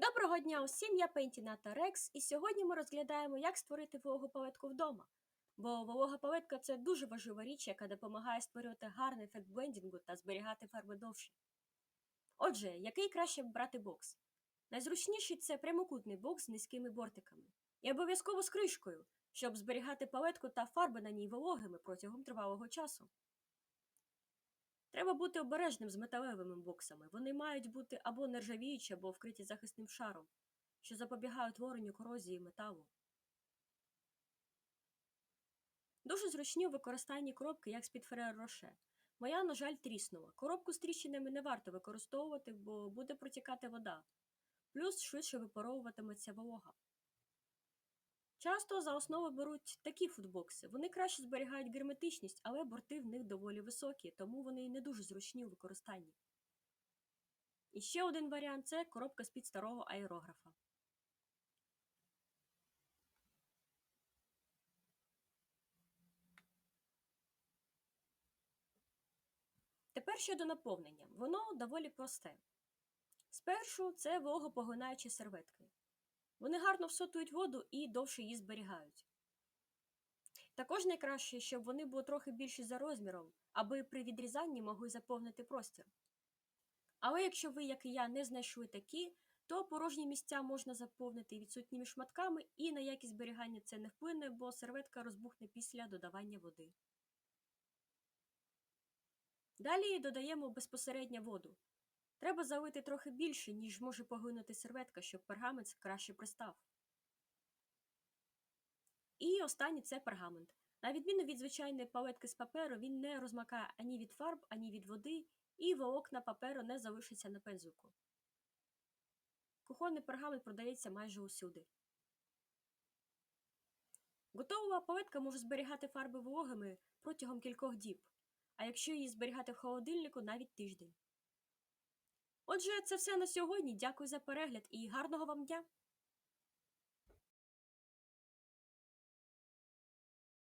Доброго дня усім, я Пентіната Рекс, і сьогодні ми розглядаємо, як створити вологу палетку вдома. Бо волога палетка це дуже важлива річ, яка допомагає створювати гарний ефект блендінгу та зберігати фарби довше. Отже, який краще брати бокс? Найзручніший це прямокутний бокс з низькими бортиками. І обов'язково з кришкою, щоб зберігати палетку та фарби на ній вологими протягом тривалого часу. Треба бути обережним з металевими боксами. Вони мають бути або нержавіючі, або вкриті захисним шаром, що запобігає утворенню корозії металу. Дуже зручні у використанні коробки, як з-під Ferrero Rocher. Моя, на жаль, тріснула. Коробку з тріщинами не варто використовувати, бо буде протікати вода. Плюс швидше випаровуватиметься волога. Часто за основу беруть такі футбокси. Вони краще зберігають герметичність, але борти в них доволі високі, тому вони не дуже зручні у використанні. І ще один варіант це коробка з-під старого аерографа. Тепер щодо наповнення. Воно доволі просте. Спершу це вологопоглинаючі серветки. Вони гарно всотують воду і довше її зберігають. Також найкраще, щоб вони були трохи більші за розміром, аби при відрізанні могли заповнити простір. Але якщо ви, як і я, не знайшли такі, то порожні місця можна заповнити відсутніми шматками, і на якість зберігання це не вплине, бо серветка розбухне після додавання води. Далі додаємо безпосередньо воду. Треба залити трохи більше, ніж може поглинути серветка, щоб пергамент краще пристав. І останнє це пергамент. На відміну від звичайної палетки з паперу, він не розмакає ані від фарб, ані від води, і волокна паперу не залишиться на пензлику. Кухонний пергамент продається майже усюди. Готова палетка може зберігати фарби вологими протягом кількох діб, а якщо її зберігати в холодильнику навіть тиждень. Отже, це все на сьогодні. Дякую за перегляд і гарного вам дня!